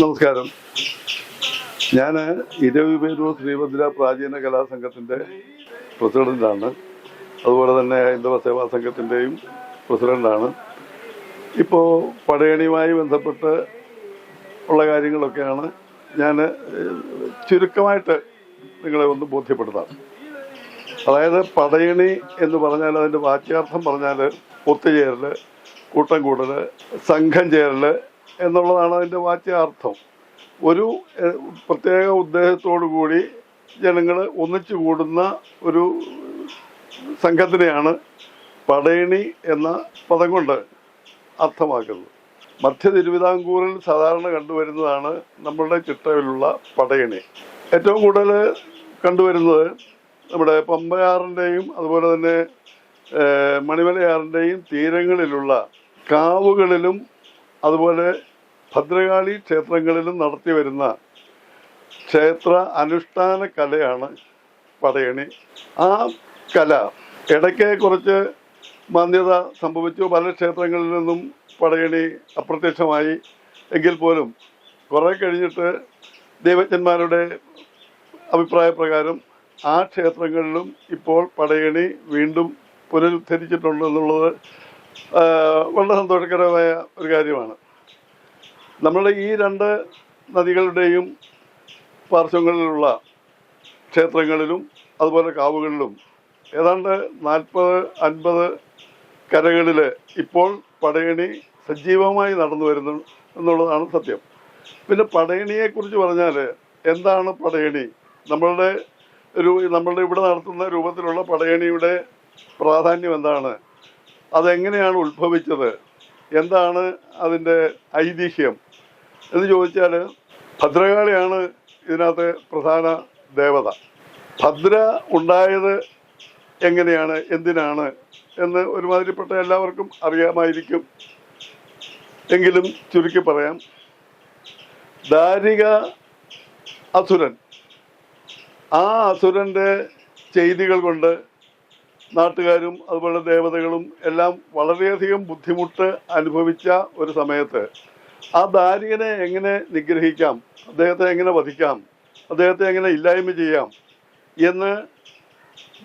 നമസ്കാരം. ഞാൻ ഇരവിപേരൂർ ശ്രീഭദ്ര പ്രാചീന കലാസംഘത്തിന്റെ പ്രസിഡന്റാണ്. അതുപോലെ തന്നെ ഹൈന്ദവ സേവാ സംഘത്തിന്റെയും പ്രസിഡന്റാണ്. ഇപ്പോൾ പടയണിയുമായി ബന്ധപ്പെട്ട് ഉള്ള കാര്യങ്ങളൊക്കെയാണ് ഞാൻ ചുരുക്കമായിട്ട് നിങ്ങളെ ഒന്ന് ബോധ്യപ്പെടുത്താം. അതായത് പടയണി എന്ന് പറഞ്ഞാൽ അതിന്റെ വാച്യാർത്ഥം പറഞ്ഞാൽ ഒത്തുചേരൽ കൂട്ടം കൂടൽ സംഘം ചേരൽ എന്നുള്ളതാണ് അതിന്റെ വാച്യാർത്ഥം. ഒരു പ്രത്യേക ഉദ്ദേശത്തോടു കൂടി ജനങ്ങൾ ഒന്നിച്ചു കൂടുന്ന ഒരു സംഘത്തിനെയാണ് പടയണി എന്ന പദം കൊണ്ട് അർത്ഥമാക്കുന്നത്. മധ്യ തിരുവിതാംകൂറിൽ സാധാരണ കണ്ടുവരുന്നതാണ് നമ്മളുടെ ചിട്ടയിലുള്ള പടയണി. ഏറ്റവും കൂടുതൽ കണ്ടുവരുന്നത് നമ്മുടെ പമ്പയാറിന്റെയും അതുപോലെ തന്നെ മണിമലയാറിന്റെയും തീരങ്ങളിലുള്ള കാവുകളിലും അതുപോലെ ഭദ്രകാളി ക്ഷേത്രങ്ങളിലും നടത്തി വരുന്ന ക്ഷേത്ര അനുഷ്ഠാന കലയാണ് പടയണി. ആ കല ഇടയ്ക്ക് കുറച്ച് മാന്യത സംഭവിച്ചു. പല ക്ഷേത്രങ്ങളിൽ നിന്നും പടയണി അപ്രത്യക്ഷമായി. എങ്കിൽ പോലും കുറെ കഴിഞ്ഞിട്ട് ദൈവജ്ഞന്മാരുടെ അഭിപ്രായ പ്രകാരം ആ ക്ഷേത്രങ്ങളിലും ഇപ്പോൾ പടയണി വീണ്ടും പുനരുദ്ധരിച്ചിട്ടുണ്ട് എന്നുള്ളത് വളരെ സന്തോഷകരമായ ഒരു കാര്യമാണ്. നമ്മുടെ ഈ രണ്ട് നദികളുടെയും പാർശ്വങ്ങളിലുള്ള ക്ഷേത്രങ്ങളിലും അതുപോലെ കാവുകളിലും ഏതാണ്ട് നാൽപ്പത് അൻപത് കരകളിൽ ഇപ്പോൾ പടയണി സജീവമായി നടന്നു വരുന്നു എന്നുള്ളതാണ് സത്യം. പിന്നെ പടയണിയെക്കുറിച്ച് പറഞ്ഞാൽ എന്താണ് പടയണി? നമ്മളുടെ ഒരു നമ്മളുടെ ഇവിടെ നടത്തുന്ന രൂപത്തിലുള്ള പടയണിയുടെ പ്രാധാന്യം എന്താണ്? അതെങ്ങനെയാണ് ഉത്ഭവിച്ചത്? എന്താണ് അതിന്റെ ഐതിഹ്യം? എന്ന് ചോദിച്ചാൽ ഭദ്രകാളിയാണ് ഇതിനകത്ത് പ്രധാന ദേവത. ഭദ്ര ഉണ്ടായത് എങ്ങനെയാണ്? എന്തിനാണ്? എന്ന് ഒരുമാതിരിപ്പെട്ട എല്ലാവർക്കും അറിയാമായിരിക്കും. എങ്കിലും ചുരുക്കി പറയാം. ദാരിക അസുരൻ. ആ അസുരന്റെ ചെയ്തികൾ കൊണ്ട് നാട്ടുകാരും അതുപോലെ ദേവതകളും എല്ലാം വളരെയധികം ബുദ്ധിമുട്ട് അനുഭവിച്ച ഒരു സമയത്ത് ആ ദാരികനെ എങ്ങനെ നിഗ്രഹിക്കാം? അദ്ദേഹത്തെ എങ്ങനെ വധിക്കാം? അദ്ദേഹത്തെ എങ്ങനെ ഇല്ലായ്മ ചെയ്യാം? എന്ന്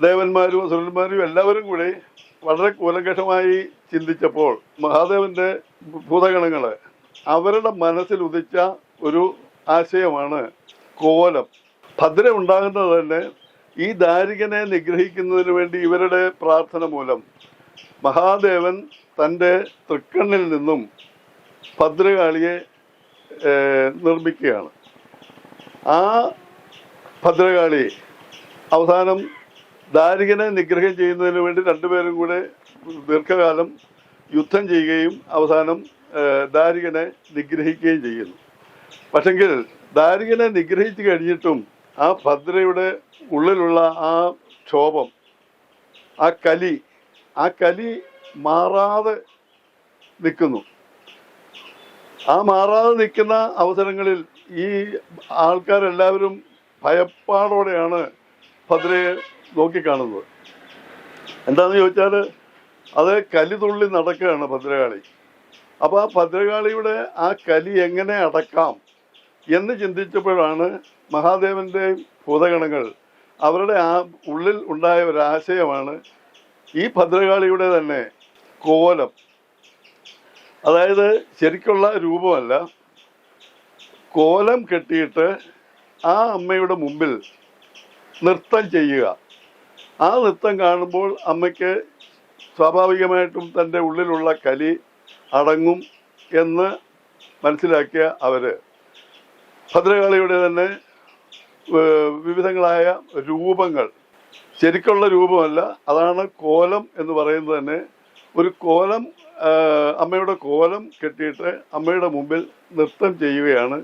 ദേവന്മാരും അസുരന്മാരും എല്ലാവരും കൂടി വളരെ കൂലങ്കഷമായി ചിന്തിച്ചപ്പോൾ മഹാദേവന്റെ ഭൂതഗണങ്ങൾ അവരുടെ മനസ്സിൽ ഉദിച്ച ഒരു ആശയമാണ് കോലം ഭദ്ര ഉണ്ടാകുന്നത് തന്നെ ഈ ദാരികനെ നിഗ്രഹിക്കുന്നതിന് വേണ്ടി ഇവരുടെ പ്രാർത്ഥന മൂലം. മഹാദേവൻ തന്റെ തൃക്കണ്ണിൽ നിന്നും ഭദ്രകാളിയെ നിർമ്മിക്കുകയാണ്. ആ ഭദ്രകാളി അവസാനം ദാരികനെ നിഗ്രഹം ചെയ്യുന്നതിന് വേണ്ടി രണ്ടുപേരും കൂടെ ദീർഘകാലം യുദ്ധം ചെയ്യുകയും അവസാനം ദാരികനെ നിഗ്രഹിക്കുകയും ചെയ്യുന്നു. പക്ഷെങ്കിൽ ദാരികനെ നിഗ്രഹിച്ചു കഴിഞ്ഞിട്ടും ആ ഭദ്രയുടെ ഉള്ളിലുള്ള ആ ക്ഷോഭം ആ കലി ആ കലി മാറാതെ നിൽക്കുന്നു. ആ മാറാതെ നിൽക്കുന്ന അവസരങ്ങളിൽ ഈ ആൾക്കാരെല്ലാവരും ഭയപ്പാടോടെയാണ് ഭദ്രയെ നോക്കിക്കാണുന്നത്. എന്താണെന്ന് ചോദിച്ചാൽ അത് കലി തുള്ളി നടക്കുകയാണ് ഭദ്രകാളി. അപ്പോൾ ആ ഭദ്രകാളിയുടെ ആ കലി എങ്ങനെ അടക്കാം എന്ന് ചിന്തിച്ചപ്പോഴാണ് മഹാദേവന്റെയും ഭൂതഗണങ്ങൾ അവരുടെ ആ ഉള്ളിൽ ഉണ്ടായ ഒരു ആശയമാണ് ഈ ഭദ്രകാളിയുടെ തന്നെ കോലം. അതായത് ശരിക്കുള്ള രൂപമല്ല കോലം കെട്ടിയിട്ട് ആ അമ്മയുടെ മുമ്പിൽ നൃത്തം ചെയ്യുക. ആ നൃത്തം കാണുമ്പോൾ അമ്മയ്ക്ക് സ്വാഭാവികമായിട്ടും തന്റെ ഉള്ളിലുള്ള കലി അടങ്ങും എന്ന് മനസ്സിലാക്കിയ അവർ. ഭദ്രകാളിയുടെ തന്നെ വിവിധങ്ങളായ രൂപങ്ങൾ. ശരിക്കുള്ള രൂപമല്ല അതാണ് കോലം എന്ന് പറയുന്നത് തന്നെ. ഒരു കോലം അമ്മയുടെ കോലം കെട്ടിയിട്ട് അമ്മയുടെ മുമ്പിൽ നൃത്തം ചെയ്യുകയാണ്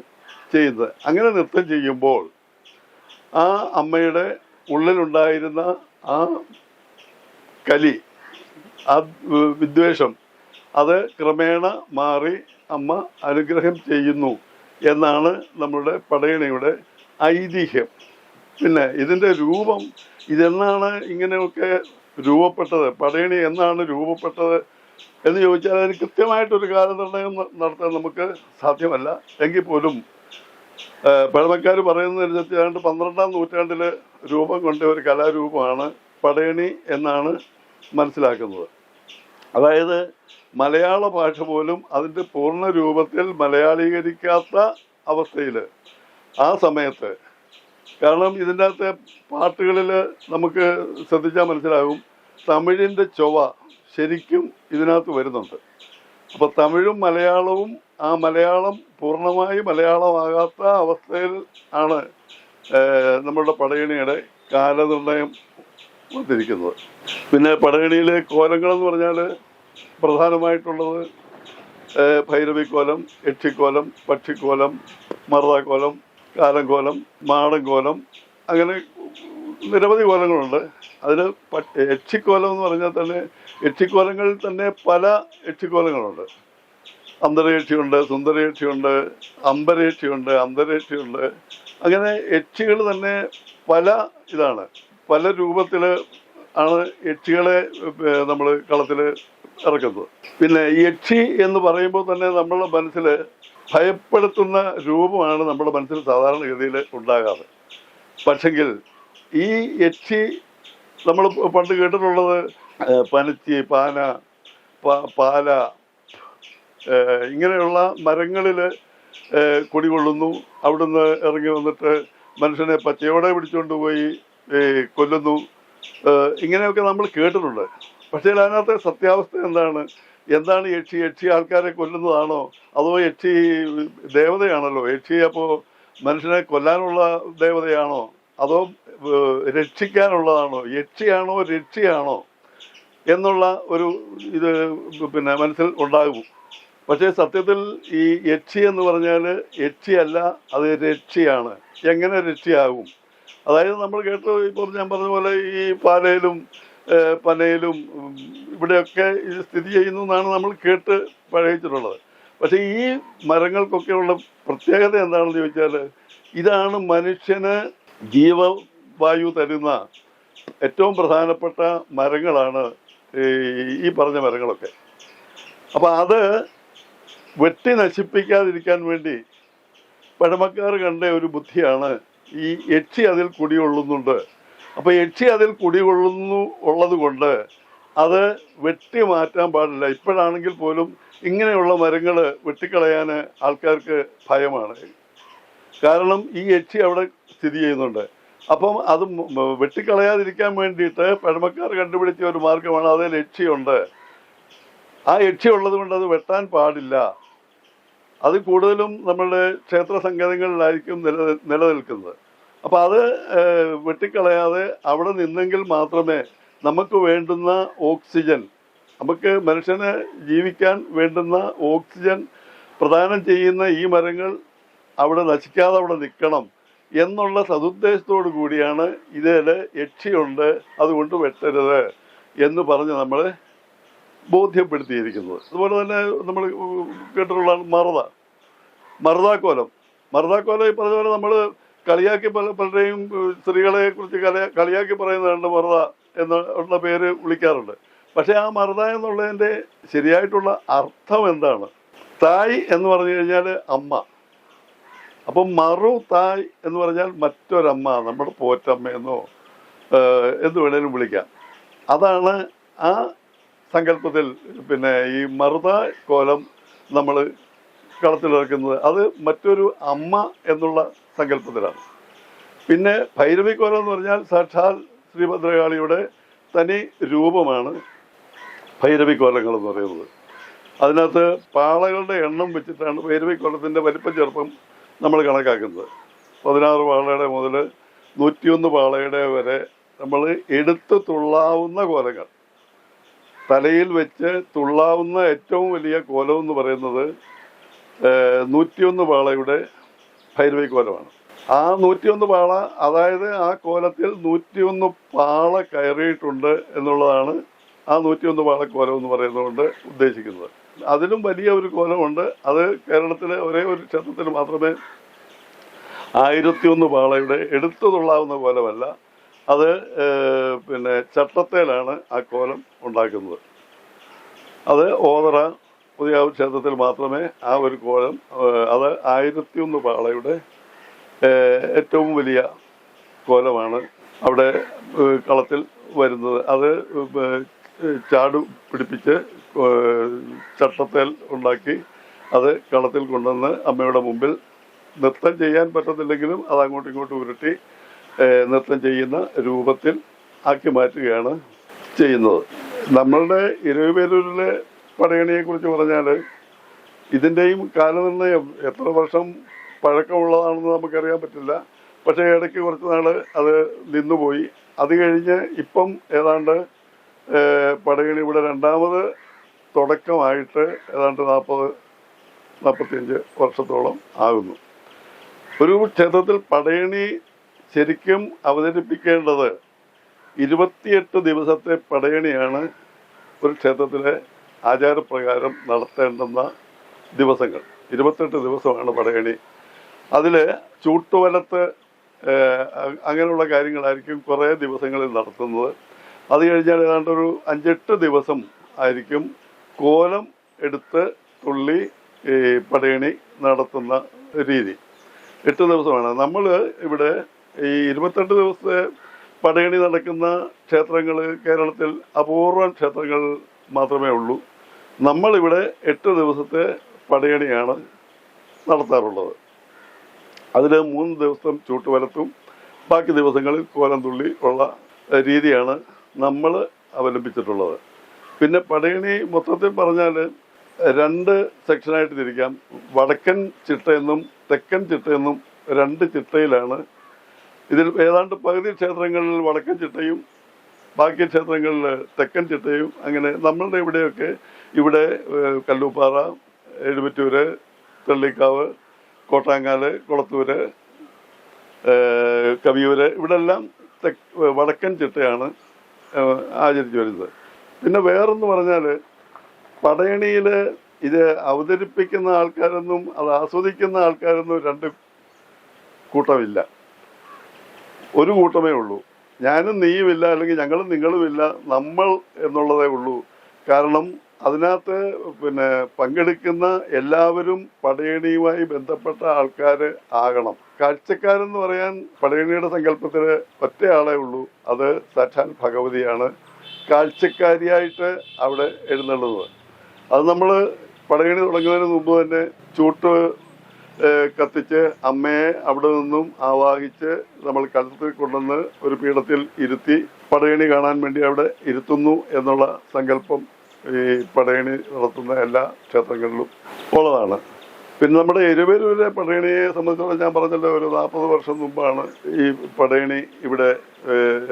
ചെയ്യുന്നത്. അങ്ങനെ നൃത്തം ചെയ്യുമ്പോൾ ആ അമ്മയുടെ ഉള്ളിലുണ്ടായിരുന്ന ആ കലി ആ വിദ്വേഷം അത് ക്രമേണ മാറി അമ്മ അനുഗ്രഹം ചെയ്യുന്നു എന്നാണ് നമ്മുടെ പടയണിയുടെ ഐതിഹ്യം. പിന്നെ ഇതിന്റെ രൂപം ഇതെന്നാണ് ഇങ്ങനെയൊക്കെ രൂപപ്പെട്ടത്? പടയണി എന്നാണ് രൂപപ്പെട്ടത് എന്ന് ചോദിച്ചാൽ അതിന് കൃത്യമായിട്ടൊരു കാലനിർണയം നടത്താൻ നമുക്ക് സാധ്യമല്ല. എങ്കിൽ പോലും പഴമക്കാർ പറയുന്ന ഏതാണ്ട് പന്ത്രണ്ടാം നൂറ്റാണ്ടിൽ രൂപം കൊണ്ട ഒരു കലാരൂപമാണ് പടയണി എന്നാണ് മനസ്സിലാക്കുന്നത്. അതായത് മലയാള ഭാഷ പോലും അതിന്റെ പൂർണ രൂപത്തിൽ മലയാളീകരിക്കാത്ത അവസ്ഥയിൽ ആ സമയത്ത്. കാരണം ഇതിന്റെ അകത്തെ പാട്ടുകളിൽ നമുക്ക് ശ്രദ്ധിച്ചാൽ മനസ്സിലാകും തമിഴിന്റെ ചൊവ ശരിക്കും ഇതിനകത്ത് വരുന്നുണ്ട്. അപ്പോൾ തമിഴും മലയാളവും ആ മലയാളം പൂർണമായി മലയാളമാകാത്ത അവസ്ഥയിൽ ആണ് നമ്മളുടെ പടയണിയുടെ കാലനിർണയം വന്നിരിക്കുന്നത്. പിന്നെ പടയണിയിലെ കോലങ്ങളെന്ന് പറഞ്ഞാൽ പ്രധാനമായിട്ടുള്ളത് ഭൈരവിക്കോലം യക്ഷിക്കോലം പക്ഷിക്കോലം മറുതാക്കോലം കാലങ്കോലം മാടൻകോലം അങ്ങനെ നിരവധി കോലങ്ങളുണ്ട്. അതിൽ യക്ഷിക്കോലം എന്ന് പറഞ്ഞാൽ തന്നെ യക്ഷിക്കോലങ്ങളിൽ തന്നെ പല യക്ഷിക്കോലങ്ങളുണ്ട്. അന്തരയക്ഷിയുണ്ട് സുന്ദരേക്ഷിയുണ്ട് അമ്പരേക്ഷിയുണ്ട് അന്തരേക്ഷിയുണ്ട് അങ്ങനെ യക്ഷികൾ തന്നെ പല ഇതാണ്. പല രൂപത്തിൽ ആണ് യക്ഷികളെ നമ്മൾ കളത്തിൽ ഇറക്കുന്നത്. പിന്നെ യക്ഷി എന്ന് പറയുമ്പോൾ തന്നെ നമ്മുടെ മനസ്സിൽ ഭയപ്പെടുത്തുന്ന രൂപമാണ് നമ്മുടെ മനസ്സിൽ സാധാരണഗതിയിൽ ഉണ്ടാകാറ്. പക്ഷെങ്കിൽ ഈ യക്ഷി നമ്മൾ പണ്ട് കേട്ടിട്ടുള്ളത് പനച്ചി പാന പാല ഇങ്ങനെയുള്ള മരങ്ങളിൽ കുടികൊള്ളുന്നു. അവിടുന്ന് ഇറങ്ങി വന്നിട്ട് മനുഷ്യനെ പച്ചയോടെ പിടിച്ചുകൊണ്ട് പോയി കൊല്ലുന്നു. ഇങ്ങനെയൊക്കെ നമ്മൾ കേട്ടിട്ടുണ്ട്. പക്ഷേ അതിനകത്തെ സത്യാവസ്ഥ എന്താണ്? എന്താണ് യക്ഷി? യക്ഷി ആൾക്കാരെ കൊല്ലുന്നതാണോ? അതോ യക്ഷി ദേവതയാണല്ലോ? യക്ഷി അപ്പോൾ മനുഷ്യനെ കൊല്ലാനുള്ള ദേവതയാണോ? അതോ രക്ഷിക്കാനുള്ളതാണോ? യക്ഷിയാണോ രക്ഷിയാണോ? എന്നുള്ള ഒരു ഇത് പിന്നെ മനസ്സിൽ ഉണ്ടാകും. പക്ഷേ സത്യത്തിൽ ഈ യക്ഷി എന്ന് പറഞ്ഞാൽ യക്ഷിയല്ല അത് രക്ഷിയാണ്. എങ്ങനെ രക്ഷിയാകും? അതായത് നമ്മൾ കേട്ട ഇപ്പോൾ ഞാൻ പറഞ്ഞ പോലെ ഈ പാലയിലും പനയിലും ഇവിടെയൊക്കെ ഇത് സ്ഥിതി ചെയ്യുന്നു എന്നാണ് നമ്മൾ കേട്ട് പഴയിച്ചിട്ടുള്ളത്. പക്ഷേ ഈ മരങ്ങൾക്കൊക്കെയുള്ള പ്രത്യേകത എന്താണെന്ന് ചോദിച്ചാൽ ഇതാണ് മനുഷ്യന് ജീവവായു തരുന്ന ഏറ്റവും പ്രധാനപ്പെട്ട മരങ്ങളാണ് ഈ പറഞ്ഞ മരങ്ങളൊക്കെ. അപ്പം അത് വെട്ടി നശിപ്പിക്കാതിരിക്കാൻ വേണ്ടി പഴമക്കാർ കണ്ട ഒരു ബുദ്ധിയാണ് ഈ യക്ഷി അതിൽ കുടികൊള്ളുന്നുണ്ട്. അപ്പോൾ യക്ഷി അതിൽ കുടികൊള്ളുന്നു ഉള്ളത് കൊണ്ട് അത് വെട്ടി മാറ്റാൻ പാടില്ല. ഇപ്പോഴാണെങ്കിൽ പോലും ഇങ്ങനെയുള്ള മരങ്ങൾ വെട്ടിക്കളയാൻ ആൾക്കാർക്ക് ഭയമാണ്. കാരണം ഈ യക്ഷി അവിടെ സ്ഥിതി ചെയ്യുന്നുണ്ട്. അപ്പം അത് വെട്ടിക്കളയാതിരിക്കാൻ വേണ്ടിയിട്ട് പഴമക്കാർ കണ്ടുപിടിച്ച ഒരു മാർഗമാണ് അതിൽ യക്ഷിയുണ്ട്. ആ യക്ഷി ഉള്ളത് കൊണ്ട് അത് വെട്ടാൻ പാടില്ല. അത് കൂടുതലും നമ്മളുടെ ക്ഷേത്ര സങ്കേതങ്ങളിലായിരിക്കും നില നിലനിൽക്കുന്നത്. അപ്പോൾ അത് വെട്ടിക്കളയാതെ അവിടെ നിന്നെങ്കിൽ മാത്രമേ നമുക്ക് വേണ്ടുന്ന ഓക്സിജൻ നമുക്ക് മനുഷ്യന് ജീവിക്കാൻ വേണ്ടുന്ന ഓക്സിജൻ പ്രദാനം ചെയ്യുന്ന ഈ മരങ്ങൾ അവിടെ നശിക്കാതെ അവിടെ നിൽക്കണം എന്നുള്ള സതുദ്ദേശത്തോടു കൂടിയാണ് ഇതിൽ യക്ഷിയുണ്ട് അതുകൊണ്ട് വെട്ടരുത് എന്ന് പറഞ്ഞ് നമ്മൾ ബോധ്യപ്പെടുത്തിയിരിക്കുന്നത്. അതുപോലെ തന്നെ നമ്മൾ കേട്ടിട്ടുള്ള മറുത. മറുതാക്കോലം. മറുതാക്കോലം ഈ പറഞ്ഞ പോലെ നമ്മൾ കളിയാക്കി പല പലരെയും സ്ത്രീകളെ കുറിച്ച് കളിയാ കളിയാക്കി പറയുന്നുണ്ട് മറുത എന്നുള്ള പേര് വിളിക്കാറുണ്ട്. പക്ഷെ ആ മറുത എന്നുള്ളതിന്റെ ശരിയായിട്ടുള്ള അർത്ഥം എന്താണ്? തായ് എന്ന് പറഞ്ഞു കഴിഞ്ഞാൽ അമ്മ. അപ്പം മറു തായ് എന്ന് പറഞ്ഞാൽ മറ്റൊരമ്മ നമ്മുടെ പോറ്റമ്മയെന്നോ എന്ത് വേണേലും വിളിക്കാം. അതാണ് ആ സങ്കല്പത്തിൽ പിന്നെ ഈ മറുത കോലം നമ്മൾ കളത്തിലിറക്കുന്നത് അത് മറ്റൊരു അമ്മ എന്നുള്ള സങ്കല്പത്തിലാണ്. പിന്നെ ഭൈരവി കോലം എന്ന് പറഞ്ഞാൽ സാക്ഷാൽ ശ്രീഭദ്രകാളിയുടെ തനി രൂപമാണ് ഭൈരവി കോലങ്ങൾ എന്ന് പറയുന്നത്. അതിനകത്ത് പാളകളുടെ എണ്ണം വെച്ചിട്ടാണ് ഭൈരവി കോലത്തിന്റെ വലിപ്പം ചെറുപ്പം നമ്മൾ കണക്കാക്കുന്നത്. പതിനാറ് പാളയുടെ മുതൽ നൂറ്റിയൊന്ന് പാളയുടെ വരെ നമ്മൾ എടുത്തു തുള്ളാവുന്ന കോലങ്ങൾ. തലയിൽ വെച്ച് തുള്ളാവുന്ന ഏറ്റവും വലിയ കോലം എന്ന് പറയുന്നത് നൂറ്റിയൊന്ന് പാളയുടെ ഭൈരവി കോലമാണ്. ആ നൂറ്റിയൊന്ന് പാള അതായത് ആ കോലത്തിൽ നൂറ്റിയൊന്ന് പാള കയറിയിട്ടുണ്ട് എന്നുള്ളതാണ് ആ നൂറ്റിയൊന്ന് പാള കോലം എന്ന് പറയുന്നത് കൊണ്ട് ഉദ്ദേശിക്കുന്നത്. അതിലും വലിയ ഒരു കോലമുണ്ട്. അത് കേരളത്തിലെ ഒരേ ഒരു ക്ഷേത്രത്തിൽ മാത്രമേ ആയിരത്തി ഒന്ന് പാളയുടെ എടുത്തു തുള്ളാവുന്ന കോലമല്ല. അത് പിന്നെ ചട്ടത്തേലാണ് ആ കോലം ഉണ്ടാക്കുന്നത്. അത് ഓതറ പുതിയ ക്ഷേത്രത്തിൽ മാത്രമേ ആ ഒരു കോലം അത് ആയിരത്തി ഒന്ന് പാളയുടെ ഏറ്റവും വലിയ കോലമാണ് അവിടെ കളത്തിൽ വരുന്നത്. അത് ചാടു പിടിപ്പിച്ച് ചട്ടത്തേൽ ഉണ്ടാക്കി അത് കളത്തിൽ കൊണ്ടുവന്ന് അമ്മയുടെ മുമ്പിൽ നൃത്തം ചെയ്യാൻ പറ്റത്തില്ലെങ്കിലും അത് അങ്ങോട്ടും ഇങ്ങോട്ടും ഉരുട്ടി നൃത്തം ചെയ്യുന്ന രൂപത്തിൽ ആക്കി മാറ്റുകയാണ് ചെയ്യുന്നത്. നമ്മളുടെ ഇരുപേരൂരിലെ പടയണിയെ കുറിച്ച് പറഞ്ഞാൽ ഇതിന്റെയും കാലനിർണയം എത്ര വർഷം പഴക്കമുള്ളതാണെന്ന് നമുക്കറിയാൻ പറ്റില്ല. പക്ഷേ ഇടയ്ക്ക് കുറച്ച് നാൾ അത് നിന്നുപോയി. അത് കഴിഞ്ഞ് ഇപ്പം ഏതാണ്ട് പടയണി ഇവിടെ രണ്ടാമത് തുടക്കമായിട്ട് ഏതാണ്ട് നാൽപ്പത് നാൽപ്പത്തിയഞ്ച് വർഷത്തോളം ആകുന്നു. ഒരു ക്ഷേത്രത്തിൽ പടയണി ശരിക്കും അവതരിപ്പിക്കേണ്ടത് ഇരുപത്തിയെട്ട് ദിവസത്തെ പടയണിയാണ് ഒരു ക്ഷേത്രത്തിലെ ആചാരപ്രകാരം നടത്തേണ്ടുന്ന ദിവസങ്ങൾ. ഇരുപത്തെട്ട് ദിവസമാണ് പടയണി. അതിൽ ചൂട്ടുവലത്ത് അങ്ങനെയുള്ള കാര്യങ്ങളായിരിക്കും കുറേ ദിവസങ്ങളിൽ നടത്തുന്നത്. അത് കഴിഞ്ഞാൽ ഏതാണ്ട് ഒരു അഞ്ചെട്ട് ദിവസം ആയിരിക്കും കോലം എടുത്ത് തുള്ളി പടയണി നടത്തുന്ന രീതി. എട്ട് ദിവസമാണ്. നമ്മൾ ഇവിടെ ഈ ഇരുപത്തെട്ട് ദിവസത്തെ പടയണി നടക്കുന്ന ക്ഷേത്രങ്ങൾ കേരളത്തിൽ അപൂർവം ക്ഷേത്രങ്ങൾ മാത്രമേ ഉള്ളൂ. നമ്മളിവിടെ എട്ട് ദിവസത്തെ പടയണിയാണ് നടത്താറുള്ളത്. അതിൽ മൂന്ന് ദിവസം ചൂട്ടുവലത്തും ബാക്കി ദിവസങ്ങളിൽ കോലം തുള്ളി ഉള്ള രീതിയാണ് നമ്മൾ അവലംബിച്ചിട്ടുള്ളത്. പിന്നെ പടയണി മൊത്തത്തിൽ പറഞ്ഞാൽ രണ്ട് സെക്ഷനായിട്ട് തിരിക്കാം. വടക്കൻ ചിട്ടയെന്നും തെക്കൻ ചിട്ടയെന്നും രണ്ട് ചിട്ടയിലാണ് ഇതിൽ ഏതാണ്ട് പകുതി ക്ഷേത്രങ്ങളിൽ വടക്കൻ ചിട്ടയും ബാക്കി ക്ഷേത്രങ്ങളിൽ തെക്കൻ ചിട്ടയും അങ്ങനെ നമ്മളുടെ ഇവിടെയൊക്കെ ഇവിടെ കല്ലൂപ്പാറ എഴുപറ്റൂര് തെള്ളിക്കാവ് കോട്ടാങ്ങാൽ കുളത്തൂര് കവിയൂര് ഇവിടെ എല്ലാം വടക്കൻ ചിട്ടയാണ് ആചരിച്ചു വരുന്നത്. പിന്നെ വേറെന്ന് പറഞ്ഞാൽ പടയണിയിൽ ഇത് അവതരിപ്പിക്കുന്ന ആൾക്കാരൊന്നും അത് ആസ്വദിക്കുന്ന ആൾക്കാരൊന്നും രണ്ട് കൂട്ടമില്ല. ഒരു കൂട്ടമേ ഉള്ളൂ. ഞാനും നീയുമില്ല അല്ലെങ്കിൽ ഞങ്ങളും നിങ്ങളുമില്ല നമ്മൾ എന്നുള്ളതേ ഉള്ളൂ. കാരണം അതിനകത്ത് പിന്നെ പങ്കെടുക്കുന്ന എല്ലാവരും പടയണിയുമായി ബന്ധപ്പെട്ട ആൾക്കാർ ആകണം. കാഴ്ചക്കാരെന്ന് പറയാൻ പടയണിയുടെ സങ്കല്പത്തിൽ ഒറ്റയാളേ ഉള്ളൂ. അത് സാക്ഷാൽ ഭഗവതിയാണ്. കാഴ്ചക്കാരിയായിട്ട് അവിടെ എഴുന്നള്ളുന്നത്. അത് നമ്മൾ പടയണി തുടങ്ങുന്നതിന് മുമ്പ് തന്നെ ചൂട്ട് കത്തിച്ച് അമ്മയെ അവിടെ നിന്നും ആവാഹിച്ച് നമ്മൾ കഴുത്തിൽ കൊണ്ടുവന്ന് ഒരു പീഠത്തിൽ ഇരുത്തി പടയണി കാണാൻ വേണ്ടി അവിടെ ഇരുത്തുന്നു എന്നുള്ള സങ്കല്പം ഈ പടയണി നടത്തുന്ന എല്ലാ ക്ഷേത്രങ്ങളിലും ഉള്ളതാണ്. പിന്നെ നമ്മുടെ എരുവേലൂരിലെ പടയണിയെ സംബന്ധിച്ചോളം ഞാൻ പറഞ്ഞല്ലോ ഒരു നാൽപ്പത് വർഷം മുമ്പാണ് ഈ പടയണി ഇവിടെ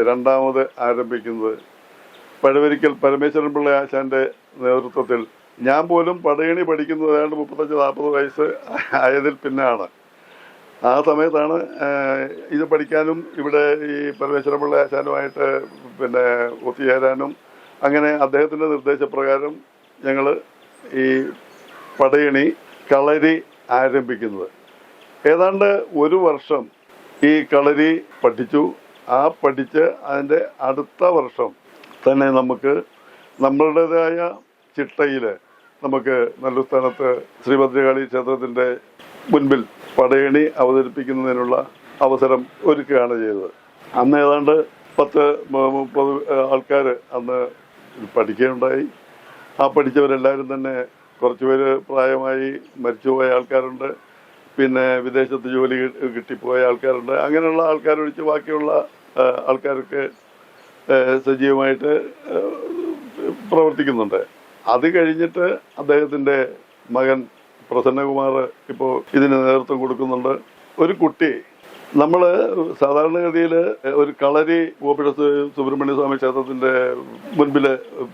രണ്ടാമത് ആരംഭിക്കുന്നത്. പഴവരിക്കൽ പരമേശ്വരൻ പിള്ള ആശാന്റെ നേതൃത്വത്തിൽ ഞാൻ പോലും പടയണി പഠിക്കുന്നത് ഏതാണ്ട് മുപ്പത്തഞ്ച് നാൽപ്പത് വയസ്സ് ആയതിൽ പിന്നാണ്. ആ സമയത്താണ് ഇത് പഠിക്കാനും ഇവിടെ ഈ പരമേശ്വരൻ പിള്ള ആശാനുമായിട്ട് പിന്നെ ഒത്തുചേരാനും അങ്ങനെ അദ്ദേഹത്തിന്റെ നിർദ്ദേശപ്രകാരം ഞങ്ങൾ ഈ പടയണി കളരി ആരംഭിക്കുന്നത്. ഏതാണ്ട് ഒരു വർഷം ഈ കളരി പഠിച്ചു. ആ പഠിച്ച് അതിന്റെ അടുത്ത വർഷം തന്നെ നമുക്ക് നമ്മളുടേതായ ചിട്ടയിൽ നമുക്ക് നല്ല സ്ഥാനത്ത് ശ്രീഭദ്രകാളി ക്ഷേത്രത്തിന്റെ മുൻപിൽ പടയണി അവതരിപ്പിക്കുന്നതിനുള്ള അവസരം ഒരുക്കുകയാണ് ചെയ്തത്. അന്ന് ഏതാണ്ട് പത്ത് മുപ്പത് ആൾക്കാർ അന്ന് പഠിക്കുകയുണ്ടായി. ആ പഠിച്ചവരെല്ലാവരും തന്നെ കുറച്ചുപേര് പ്രായമായി മരിച്ചുപോയ ആൾക്കാരുണ്ട്. പിന്നെ വിദേശത്ത് ജോലി കിട്ടിപ്പോയ ആൾക്കാരുണ്ട്. അങ്ങനെയുള്ള ആൾക്കാരൊഴിച്ച് ബാക്കിയുള്ള ആൾക്കാരൊക്കെ സജീവമായിട്ട് പ്രവർത്തിക്കുന്നുണ്ട്. അത് കഴിഞ്ഞിട്ട് അദ്ദേഹത്തിന്റെ മകൻ പ്രസന്നകുമാർ ഇപ്പോൾ ഇതിന് നേതൃത്വം കൊടുക്കുന്നുണ്ട്. ഒരു കുട്ടി നമ്മൾ സാധാരണഗതിയിൽ ഒരു കളരി ഗോപിട സുബ്രഹ്മണ്യ സ്വാമി ക്ഷേത്രത്തിന്റെ മുൻപിൽ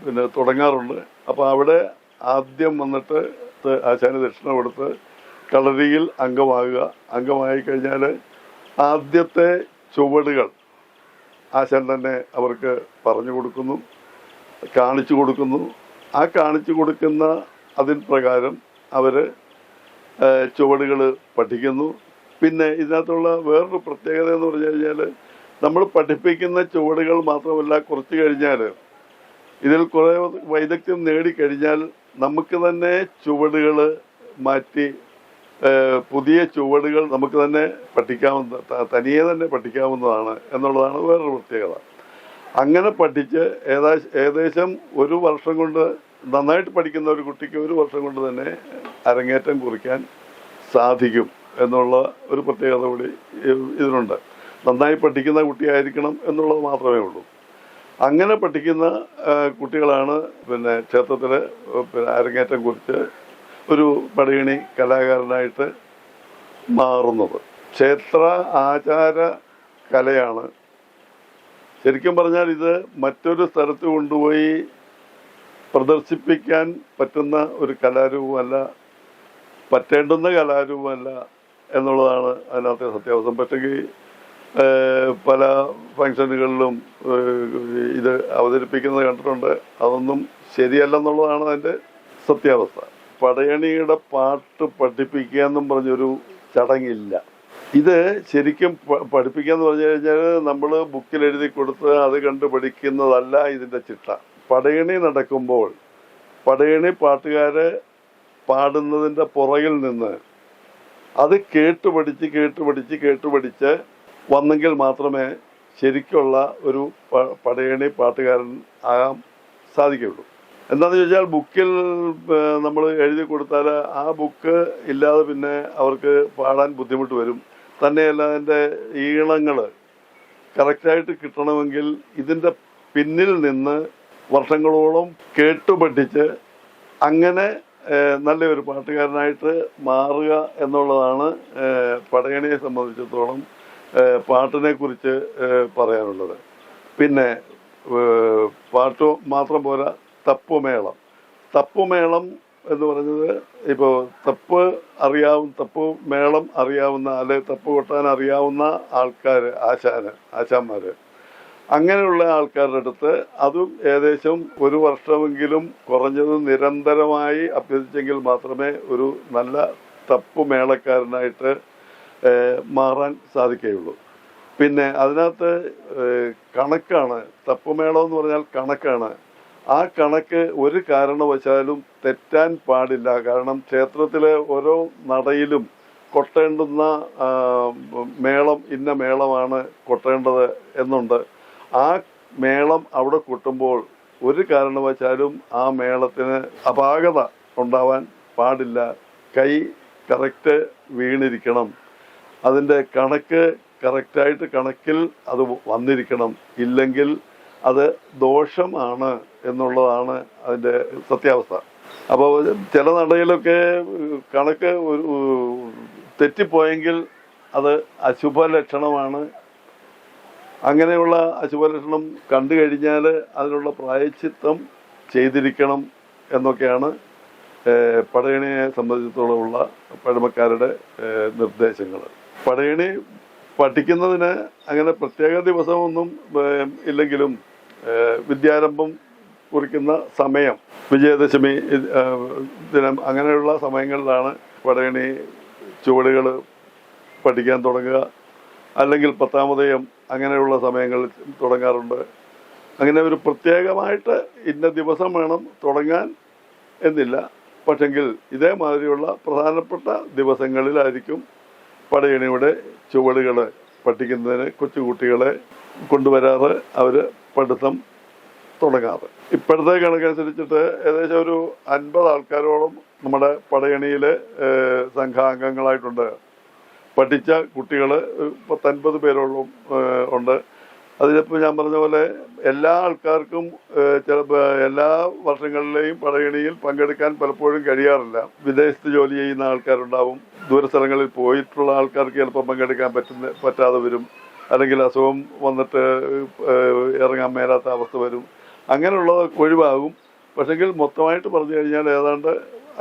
പിന്നെ തുടങ്ങാറുണ്ട്. അപ്പോൾ അവിടെ ആദ്യം വന്നിട്ട് ആശാന് ദക്ഷിണ കൊടുത്ത് കളരിയിൽ അംഗമാകുക. അംഗമായി കഴിഞ്ഞാൽ ആദ്യത്തെ ചുവടുകൾ ആശാൻ തന്നെ അവർക്ക് പറഞ്ഞു കൊടുക്കുന്നു കാണിച്ചു കൊടുക്കുന്നു. ആ കാണിച്ചു കൊടുക്കുന്ന അതിൻ പ്രകാരം അവർ ചുവടുകൾ പഠിക്കുന്നു. പിന്നെ ഇതിനകത്തുള്ള വേറൊരു പ്രത്യേകത എന്ന് പറഞ്ഞു കഴിഞ്ഞാൽ നമ്മൾ പഠിപ്പിക്കുന്ന ചുവടുകൾ മാത്രമല്ല കുറച്ച് കഴിഞ്ഞാൽ ഇതിൽ കുറേ വൈദഗ്ധ്യം നേടിക്കഴിഞ്ഞാൽ നമുക്ക് തന്നെ ചുവടുകൾ മാറ്റി പുതിയ ചുവടുകൾ നമുക്ക് തന്നെ പഠിക്കാവുന്ന തനിയെ തന്നെ പഠിക്കാവുന്നതാണ് എന്നുള്ളതാണ് വേറൊരു പ്രത്യേകത. അങ്ങനെ പഠിച്ച് ഏകദേശം ഒരു വർഷം കൊണ്ട് നന്നായിട്ട് പഠിക്കുന്ന ഒരു കുട്ടിക്ക് ഒരു വർഷം കൊണ്ട് തന്നെ അരങ്ങേറ്റം കുറിക്കാൻ സാധിക്കും എന്നുള്ള ഒരു പ്രത്യേകത കൂടി ഇതിനുണ്ട്. നന്നായി പഠിക്കുന്ന കുട്ടിയായിരിക്കണം എന്നുള്ളത് മാത്രമേ ഉള്ളൂ. അങ്ങനെ പഠിക്കുന്ന കുട്ടികളാണ് പിന്നെ ക്ഷേത്രത്തിൽ പിന്നെ അരങ്ങേറ്റം കുറിച്ച് ഒരു പടയണി കലാകാരനായിട്ട് മാറുന്നത്. ക്ഷേത്ര ആചാര കലയാണ് ശരിക്കും പറഞ്ഞാൽ ഇത് മറ്റൊരു സ്ഥലത്ത് കൊണ്ടുപോയി പ്രദർശിപ്പിക്കാൻ പറ്റുന്ന ഒരു കലാരൂപമല്ല പറ്റേണ്ടുന്ന കലാരൂപമല്ല എന്നുള്ളതാണ് അതിനകത്തെ സത്യാവസ്ഥ. പറ്റെങ്കിൽ ഏഹ്, പല ഫങ്ഷനുകളിലും ഇത് അവതരിപ്പിക്കുന്നത് കണ്ടിട്ടുണ്ട്. അതൊന്നും ശരിയല്ലെന്നുള്ളതാണ് അതിന്റെ സത്യാവസ്ഥ. പടയണിയുടെ പാട്ട് പഠിപ്പിക്കുക എന്നും പറഞ്ഞൊരു ചടങ്ങില്ല. ഇത് ശരിക്കും പ- പഠിപ്പിക്കുക എന്ന് പറഞ്ഞു കഴിഞ്ഞാൽ നമ്മൾ ബുക്കിൽ എഴുതി കൊടുത്ത് അത് കണ്ട് പഠിക്കുന്നതല്ല ഇതിന്റെ ചിട്ട. പടയണി നടക്കുമ്പോൾ പടയണി പാട്ടുകാര് പാടുന്നതിന്റെ പുറകിൽ നിന്ന് അത് കേട്ട് പഠിച്ച് കേട്ട് പഠിച്ച് കേട്ട് പഠിച്ച് വന്നെങ്കിൽ മാത്രമേ ശരിക്കുള്ള ഒരു പടയണി പാട്ടുകാരൻ ആകാൻ സാധിക്കുകയുള്ളൂ. എന്താണെന്ന് ചോദിച്ചാൽ ബുക്കിൽ നമ്മൾ എഴുതി കൊടുത്താൽ ആ ബുക്ക് ഇല്ലാതെ പിന്നെ അവർക്ക് പാടാൻ ബുദ്ധിമുട്ട് വരും. തന്നെയല്ല അതിന്റെ ഈണങ്ങൾ കറക്റ്റായിട്ട് കിട്ടണമെങ്കിൽ ഇതിന്റെ പിന്നിൽ നിന്ന് വർഷങ്ങളോളം കേട്ടുപഠിച്ച് അങ്ങനെ നല്ലൊരു പാട്ടുകാരനായിട്ട് മാറുക എന്നുള്ളതാണ് പടയണിയെ സംബന്ധിച്ചിടത്തോളം പാട്ടിനെ കുറിച്ച് പറയാനുള്ളത്. പിന്നെ പാട്ട് മാത്രം പോരാ തപ്പുമേളം. തപ്പുമേളം എന്ന് പറഞ്ഞത് ഇപ്പോൾ തപ്പ് അറിയാവുന്ന തപ്പ് മേളം അറിയാവുന്ന അല്ലെ തപ്പ് കൊട്ടാൻ അറിയാവുന്ന ആൾക്കാർ ആശാന് ആശാന്മാര്. അങ്ങനെയുള്ള ആൾക്കാരുടെ അടുത്ത് അതും ഏകദേശം ഒരു വർഷമെങ്കിലും കുറഞ്ഞത് നിരന്തരമായി അഭ്യസിച്ചെങ്കിൽ മാത്രമേ ഒരു നല്ല തപ്പ് മേളക്കാരനായിട്ട് മാറാൻ സാധിക്കുകയുള്ളൂ. പിന്നെ അതിനകത്ത് കണക്കാണ്. തപ്പുമേളം എന്ന് പറഞ്ഞാൽ കണക്കാണ്. ആ കണക്ക് ഒരു കാരണവശാലും തെറ്റാൻ പാടില്ല. കാരണം ക്ഷേത്രത്തിലെ ഓരോ നടയിലും കൊട്ടേണ്ടുന്ന മേളം ഇന്ന മേളമാണ് കൊട്ടേണ്ടത് എന്നുണ്ട്. ആ മേളം അവിടെ കൊട്ടുമ്പോൾ ഒരു കാരണവശാലും ആ മേളത്തിന് അപാകത ഉണ്ടാവാൻ പാടില്ല. കൈ കറക്റ്റ് വീണിരിക്കണം. അതിന്റെ കണക്ക് കറക്റ്റായിട്ട് കണക്കിൽ അത് വന്നിരിക്കണം. ഇല്ലെങ്കിൽ അത് ദോഷമാണ് എന്നുള്ളതാണ് അതിന്റെ സത്യാവസ്ഥ. അപ്പോൾ ചില നടയിലൊക്കെ കണക്ക് ഒരു തെറ്റിപ്പോയെങ്കിൽ അത് അശുഭ ലക്ഷണമാണ് അങ്ങനെയുള്ള അശുഭ ലക്ഷണം കണ്ടു കഴിഞ്ഞാൽ അതിനുള്ള പ്രായച്ചിത്തം ചെയ്തിരിക്കണം എന്നൊക്കെയാണ് പടയണിയെ സംബന്ധിച്ചിടത്തോളമുള്ള പഴമക്കാരുടെ നിർദ്ദേശങ്ങൾ പടയണി പഠിക്കുന്നതിന് അങ്ങനെ പ്രത്യേക ദിവസമൊന്നും ഇല്ലെങ്കിലും വിദ്യാരംഭം കുറിക്കുന്ന സമയം. വിജയദശമി ദിനം അങ്ങനെയുള്ള സമയങ്ങളിലാണ് വടകണി ചുവടുകൾ പഠിക്കാൻ തുടങ്ങുക. അല്ലെങ്കിൽ പത്താമതയം അങ്ങനെയുള്ള സമയങ്ങളിൽ തുടങ്ങാറുണ്ട്. അങ്ങനെ ഒരു പ്രത്യേകമായിട്ട് ഇന്ന ദിവസം വേണം തുടങ്ങാൻ എന്നില്ല. പക്ഷെങ്കിൽ ഇതേമാതിരിയുള്ള പ്രധാനപ്പെട്ട ദിവസങ്ങളിലായിരിക്കും പടയണിയുടെ ചുവടുകൾ പഠിക്കുന്നതിന് കൊച്ചുകുട്ടികളെ കൊണ്ടുവരാറ് അവർ പഠിത്തം തുടങ്ങാറ്. ഇപ്പോഴത്തെ കണക്കനുസരിച്ചിട്ട് ഏകദേശം ഒരു അൻപത് ആൾക്കാരോളം നമ്മുടെ പടയണിയിൽ സംഘാംഗങ്ങളായിട്ടുണ്ട്. പഠിച്ച കുട്ടികൾ പത്തൻപത് പേരോളം ഉണ്ട്. അതിലിപ്പോൾ ഞാൻ പറഞ്ഞ പോലെ എല്ലാ ആൾക്കാർക്കും ചിലപ്പോൾ എല്ലാ വർഷങ്ങളിലെയും പടയണിയിൽ പങ്കെടുക്കാൻ പലപ്പോഴും കഴിയാറില്ല. വിദേശത്ത് ജോലി ചെയ്യുന്ന ആൾക്കാരുണ്ടാവും. ദൂരസ്ഥലങ്ങളിൽ പോയിട്ടുള്ള ആൾക്കാർക്ക് ചിലപ്പോൾ പങ്കെടുക്കാൻ പറ്റുന്ന പറ്റാതെ വരും. അല്ലെങ്കിൽ അസുഖം വന്നിട്ട് ഇറങ്ങാൻ മേലാത്ത അവസ്ഥ വരും. അങ്ങനെയുള്ളതൊക്കെ ഒഴിവാകും. പക്ഷെങ്കിൽ മൊത്തമായിട്ട് പറഞ്ഞു കഴിഞ്ഞാൽ ഏതാണ്ട്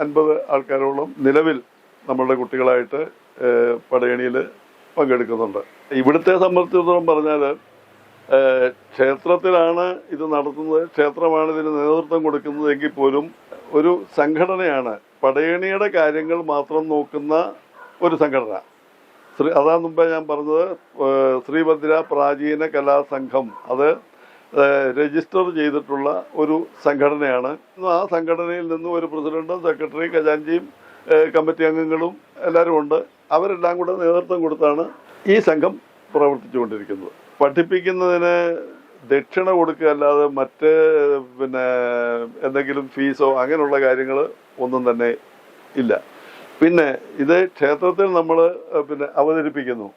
അൻപത് ആൾക്കാരോളം നിലവിൽ നമ്മളുടെ കുട്ടികളായിട്ട് പടയണിയിൽ പങ്കെടുക്കുന്നുണ്ട്. ഇവിടുത്തെ സംബന്ധിച്ചിടത്തോളം പറഞ്ഞാൽ ക്ഷേത്രത്തിലാണ് ഇത് നടത്തുന്നത്. ക്ഷേത്രമാണ് ഇതിന് നേതൃത്വം കൊടുക്കുന്നതെങ്കിൽ പോലും ഒരു സംഘടനയാണ്. പടയണിയുടെ കാര്യങ്ങൾ മാത്രം നോക്കുന്ന ഒരു സംഘടന. ശ്രീ അതാ മുമ്പേ ഞാൻ പറഞ്ഞത് ശ്രീഭദ്ര പ്രാചീന കലാസംഘം. അത് രജിസ്റ്റർ ചെയ്തിട്ടുള്ള ഒരു സംഘടനയാണ്. ആ സംഘടനയിൽ നിന്നും ഒരു പ്രസിഡന്റും സെക്രട്ടറി ഖജാൻജിയും കമ്മിറ്റി അംഗങ്ങളും എല്ലാവരും ഉണ്ട്. അവരെല്ലാം കൂടെ നേതൃത്വം കൊടുത്താണ് ഈ സംഘം പ്രവർത്തിച്ചുകൊണ്ടിരിക്കുന്നത്. പഠിപ്പിക്കുന്നതിന് ദക്ഷിണ കൊടുക്കുക അല്ലാതെ മറ്റ് പിന്നെ എന്തെങ്കിലും ഫീസോ അങ്ങനെയുള്ള കാര്യങ്ങൾ ഒന്നും തന്നെ ഇല്ല. പിന്നെ ഇത് ക്ഷേത്രത്തിൽ നമ്മൾ പിന്നെ അവതരിപ്പിക്കുന്നു.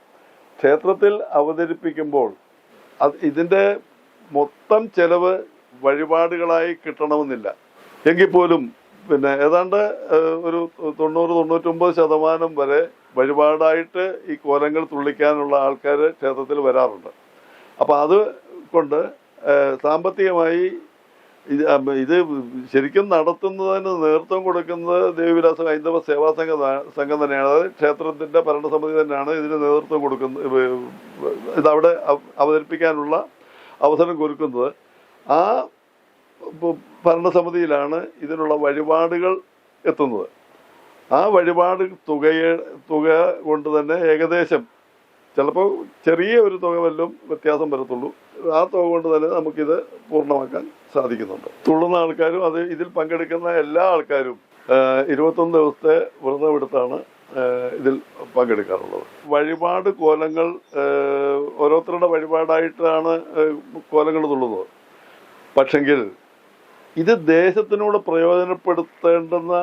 ക്ഷേത്രത്തിൽ അവതരിപ്പിക്കുമ്പോൾ ഇതിന്റെ മൊത്തം ചെലവ് വഴിപാടുകളായി കിട്ടണമെന്നില്ല. എങ്കിൽ പോലും പിന്നെ ഏതാണ്ട് ഒരു തൊണ്ണൂറ് തൊണ്ണൂറ്റൊമ്പത് ശതമാനം വരെ വഴിപാടായിട്ട് ഈ കോലങ്ങൾ തുള്ളിക്കാനുള്ള ആൾക്കാർ ക്ഷേത്രത്തിൽ വരാറുണ്ട്. അപ്പം അത് കൊണ്ട് സാമ്പത്തികമായി ഇത് ഇത് ശരിക്കും നടത്തുന്നതിന് നേതൃത്വം കൊടുക്കുന്നത് ദേവിവിലാസ ഹൈന്ദവ സേവാ സംഘം സംഘം തന്നെയാണ്. അതായത് ക്ഷേത്രത്തിന്റെ ഭരണസമിതി തന്നെയാണ് ഇതിന് നേതൃത്വം കൊടുക്കുന്നത് ഇതവിടെ അവതരിപ്പിക്കാനുള്ള അവസരം കൊടുക്കുന്നത്. ആ ഭരണസമിതിയിലാണ് ഇതിനുള്ള വഴിപാടുകൾ എത്തുന്നത്. ആ വഴിപാട് തുകയെ തുക കൊണ്ട് തന്നെ ഏകദേശം ചിലപ്പോൾ ചെറിയ ഒരു തുക വല്ലതും വ്യത്യാസം വരത്തുള്ളൂ. ആ തുക കൊണ്ട് തന്നെ നമുക്കിത് പൂർണമാക്കാൻ സാധിക്കുന്നുണ്ട്. തുള്ളുന്ന ആൾക്കാരും അത് ഇതിൽ പങ്കെടുക്കുന്ന എല്ലാ ആൾക്കാരും ഇരുപത്തൊന്ന് ദിവസത്തെ വ്രതമെടുത്താണ് ഇതിൽ പങ്കെടുക്കാറുള്ളത്. വഴിപാട് കോലങ്ങൾ ഓരോരുത്തരുടെ വഴിപാടായിട്ടാണ് കോലങ്ങൾ തുള്ളുന്നത്. പക്ഷെങ്കിൽ ഇത് ദേശത്തിനോട് പ്രയോജനപ്പെടുത്തേണ്ടുന്ന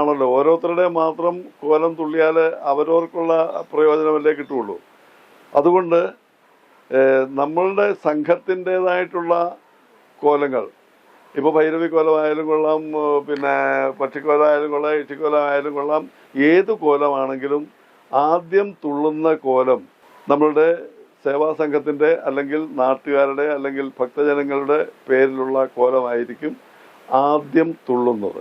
ആണല്ലോ. ഓരോരുത്തരുടെ മാത്രം കോലം തുള്ളിയാൽ അവരവർക്കുള്ള പ്രയോജനമല്ലേ കിട്ടുള്ളൂ അതുകൊണ്ട് നമ്മളുടെ സംഘത്തിന്റെതായിട്ടുള്ള കോലങ്ങൾ ഇപ്പോൾ ഭൈരവി കോലമായാലും കൊള്ളാം പിന്നെ പക്ഷിക്കോലമായാലും കൊള്ളാം ഇട്ടിക്കോലമായാലും കൊള്ളാം. ഏത് കോലമാണെങ്കിലും ആദ്യം തുള്ളുന്ന കോലം നമ്മളുടെ സേവാ സംഘത്തിന്റെ അല്ലെങ്കിൽ നാട്ടുകാരുടെ അല്ലെങ്കിൽ ഭക്തജനങ്ങളുടെ പേരിലുള്ള കോലമായിരിക്കും ആദ്യം തുള്ളുന്നത്.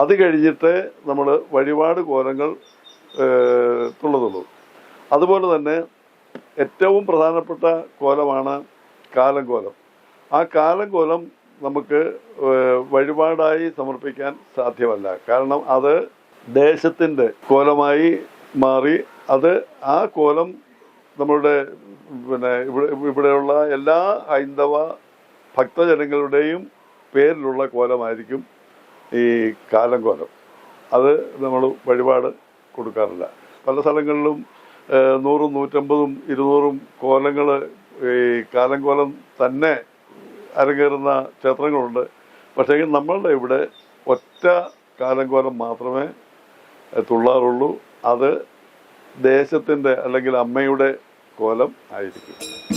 അത് കഴിഞ്ഞിട്ട് നമ്മൾ വഴിപാട് കോലങ്ങൾ തുള്ളതുള്ളൂ അതുപോലെ തന്നെ ഏറ്റവും പ്രധാനപ്പെട്ട കോലമാണ് കാലം കോലം ആ കാലം കോലം നമുക്ക് വഴിപാടായി സമർപ്പിക്കാൻ സാധ്യമല്ല. കാരണം അത് ദേശത്തിന്റെ കോലമായി മാറി അത് ആ കോലം നമ്മളുടെ പിന്നെ ഇവിടെ ഇവിടെയുള്ള എല്ലാ ഹൈന്ദവ ഭക്തജനങ്ങളുടെയും പേരിലുള്ള കോലമായിരിക്കും ഈ കാലം കോലം. അത് നമ്മൾ വഴിപാട് കൊടുക്കാറില്ല. പല സ്ഥലങ്ങളിലും നൂറും നൂറ്റമ്പതും ഇരുന്നൂറും കോലങ്ങൾ ഈ കാലം കോലം തന്നെ അരങ്ങേറുന്ന ക്ഷേത്രങ്ങളുണ്ട്. പക്ഷേ നമ്മളുടെ ഇവിടെ ഒറ്റ കാലം കോലം മാത്രമേ തുള്ളാറുള്ളൂ. അത് ദേശത്തിന്റെ അല്ലെങ്കിൽ അമ്മയുടെ കോലം ആയിരിക്കും.